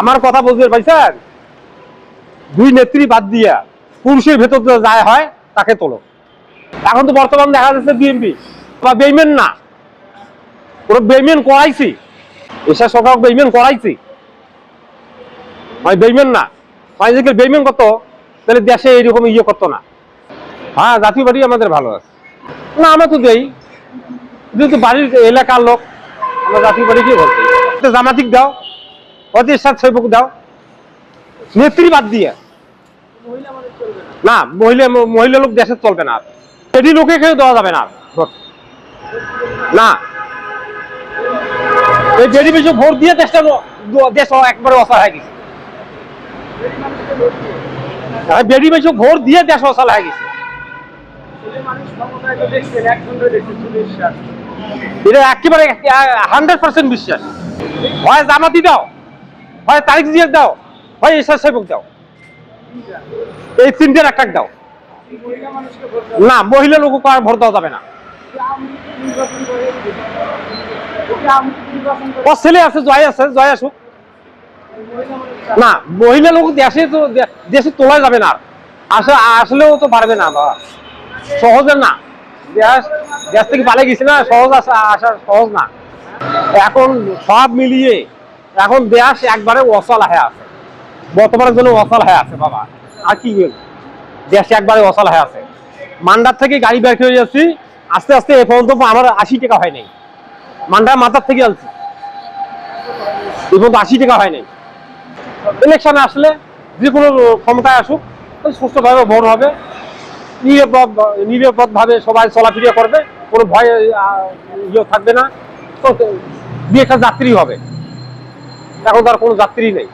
আমার কথা বুঝতে পারছেন দুই নেত্রী বাদ দিয়া পুরুষের ভেতর যায় হয়, তাকে তোলো। এখন তো বর্তমান দেখা যাচ্ছে বিএনপি বা বেইমেন না। পুরো বেইমেন করাইছি। এসা সরকার বেইমেন করাইছি। হয় বেইমেন না। হয় যদি বেইমেন করতো, তাহলে দেশে এইরকম ইয়ে করতো না। হ্যাঁ জাতীয় বাড়ি আমাদের ভালো আছে। না, আমরা তো দেই। যেহেতু বাড়ির এলাকার লোক, আমরা জাতীয় বাড়ি কি বলতে জামাতিক দাও। অতি সাথ দাও। নেত্রী বাদ দিয়ে। না মহিলা মহিলা লোক দেশে চলবে না এটি লোকে কেউ দেওয়া যাবে না ভোট। না। এই বেডি বেশি ভোট দিয়ে দেশটা দেশ একবারে অসহায় হয়ে গেছে। হ্যাঁ, বেডি বেশি ভোট দিয়ে দেশ অসহায় হয়ে গেছে। এটা একেবারে হান্ড্রেড পার্সেন্ট বিশ্বাস। হয় জামাতি দাও। হয় তারিখ দিয়ে দাও। হয় এসআর সেবক দাও। এই তিনটের একটা দাও। না, মহিলা লোক ভোট দেওয়া যাবে না। ও ছেলে আছে, জয় আছে, জয় আসুক। না, মহিলা লোক দেশে তো দেশে তোলা যাবে না। আসলে আসলেও তো পারবে না সহজে না। দেশ থেকে পালে গেছে না, সহজ আসা আসা সহজ না। এখন সব মিলিয়ে এখন দেশ একবারে অচল হয়ে আছে। বর্তমানের জন্য অচল হয়ে আছে, বাবা। আর কি? দেশ একবারে অচল হয়ে আছে। মান্ডার থেকে গাড়ি বের করে যাচ্ছি আস্তে আস্তে এ পর্যন্ত আমার আশি টাকা হয় নাই। মান্ডার মাথার থেকে আনছি। এ পর্যন্ত আশি টাকা হয় নাই। ইলেকশনে আসলে যে কোনো ক্ষমতায় আসুক সুস্থভাবে ভোট হবে। নিরাপদ ভাবে সবাই চলাফেরা করবে। কোনো ভয় ইয়ে থাকবে না। তো, দু একটা যাত্রী হবে। এখন তার কোনো যাত্রী নেই।